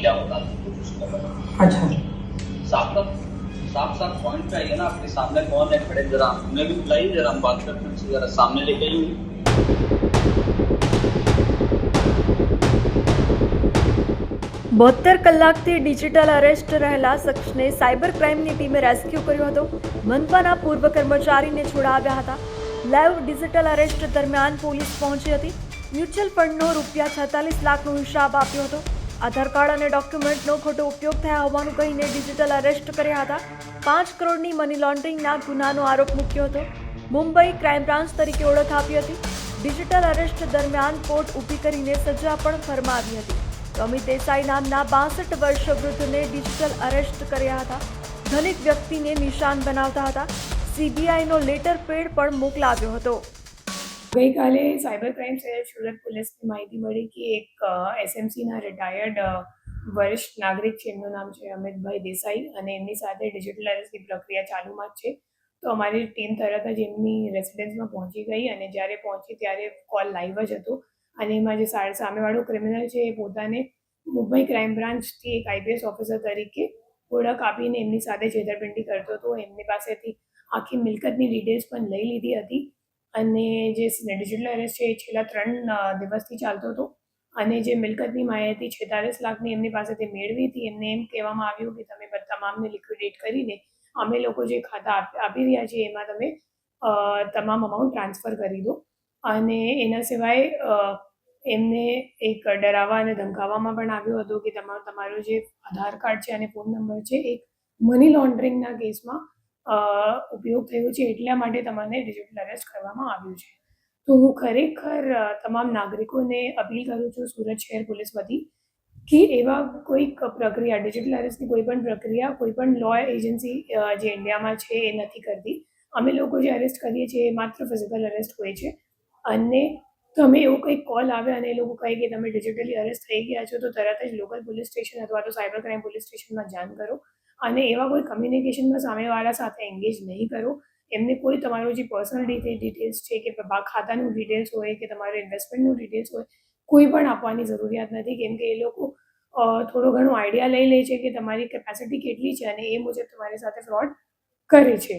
क्या बताने की कोशिश कर रहा हूँ अच्छा साफ साफ साफ साफ पॉइंट पे आइए ना आपके सामने कौन है खड़े जरा हमें भी बुलाइए जरा हम बात करते हैं उनसे जरा सामने लेके आइए બોતેર કલાકથી ડિજિટલ અરેસ્ટ રહેલા શખ્સને સાયબર ક્રાઇમની ટીમે રેસ્ક્યુ કર્યો હતો મનપાના પૂર્વ કર્મચારીને છોડાવ્યા હતા લાઈવ ડિજિટલ અરેસ્ટ દરમિયાન પોલીસ પહોંચી હતી મ્યુચ્યુઅલ ફંડનો રૂપિયા છેતાલીસ લાખનો હિસાબ આપ્યો હતો આધાર કાર્ડ અને ડોક્યુમેન્ટનો ખોટો ઉપયોગ થયા હોવાનું કહીને ડિજિટલ અરેસ્ટ કર્યા હતા. પાંચ કરોડની મની લોન્ડરિંગના ગુનાનો આરોપ મૂક્યો હતો. મુંબઈ ક્રાઇમ બ્રાન્ચ તરીકે ઓળખ આપી હતી. ડિજિટલ અરેસ્ટ દરમિયાન કોર્ટ ઊભી કરીને સજા પણ ફરમાવી હતી. અમિત દેસાઈ નામના બાસઠ વર્ષ વૃદ્ધને ડિજિટલ અરેસ્ટ કર્યા હતા. ધનિક વ્યક્તિને નિશાન બનાવતા હતા. સીબીઆઈનો લેટર પેડ પણ મોકલાવ્યો હતો. ગઈકાલે સાયબર ક્રાઇમ સેલ સુરત પોલીસની માહિતી મળી કે એક એસએમસીના રિટાયર્ડ વરિષ્ઠ નાગરિક છે, એમનું નામ છે અમિતભાઈ દેસાઈ અને એમની સાથે ડિજિટલ અરેસ્ટની પ્રક્રિયા ચાલુમાં જ છે. તો અમારી ટીમ તરત જ એમની રેસિડેન્સમાં પહોંચી ગઈ અને જ્યારે પહોંચી ત્યારે કોલ લાઈવ જ હતો. અને એમાં જે સામેવાળો ક્રિમિનલ છે એ પોતાને મુંબઈ ક્રાઇમ બ્રાન્ચથી એક આઈપીએસ ઓફિસર તરીકે ઓળખ આપીને એમની સાથે છેતરપિંડી કરતો હતો. એમની પાસેથી આખી મિલકતની ડિટેલ્સ પણ લઈ લીધી હતી. અને જે ડિજિટલ એરેસ્ટ છે એ છેલ્લા ત્રણ દિવસથી ચાલતો હતો. અને જે મિલકતની માહિતી છેતાલીસ લાખની એમની પાસેથી મેળવી હતી, એમને એમ કહેવામાં આવ્યું કે તમે તમામને લિક્વિડેટ કરીને અમે લોકો જે ખાતા આપી રહ્યા છીએ, એમાં તમે તમામ અમાઉન્ટ ટ્રાન્સફર કરી દો. અને એના સિવાય એમને એક ડરાવવા અને ધમકાવવામાં પણ આવ્યું હતું કે તમારો તમારું જે આધાર કાર્ડ છે અને ફોન નંબર છે, એક મની લોન્ડરિંગના કેસમાં ઉપયોગ થયો છે એટલા માટે તમને ડિજિટલ અરેસ્ટ કરવામાં આવ્યું છે. તો હું ખરેખર તમામ નાગરિકોને અપીલ કરું છું સુરત શહેર પોલીસ વતી કે એવા કોઈક પ્રક્રિયા ડિજિટલ અરેસ્ટની કોઈ પણ પ્રક્રિયા, કોઈ પણ લો એજન્સી જે ઇન્ડિયામાં છે એ નથી કરતી. અમે લોકો જે અરેસ્ટ કરીએ છીએ એ માત્ર ફિઝિકલ અરેસ્ટ હોય છે. અને તમે એવો કંઈક કોલ આવે અને એ લોકો કહે કે તમે ડિજિટલી અરેસ્ટ થઈ ગયા છો, તો તરત જ લોકલ પોલીસ સ્ટેશન અથવા તો સાયબર ક્રાઇમ પોલીસ સ્ટેશનમાં જાણ કરો. અને એવા કોઈ કમ્યુનિકેશનમાં સામેવાળા સાથે એન્ગેજ નહીં કરો. એમને કોઈ તમારો જે પર્સનલ ડિટેલ્સ છે કે ખાતાનું ડિટેલ્સ હોય કે તમારું ઇન્વેસ્ટમેન્ટનું ડિટેલ્સ હોય, કોઈ પણ આપવાની જરૂરિયાત નથી. કેમ કે એ લોકો થોડો ઘણો આઈડિયા લઈ લે છે કે તમારી કેપેસિટી કેટલી છે અને એ મુજબ તમારી સાથે ફ્રોડ કરે છે.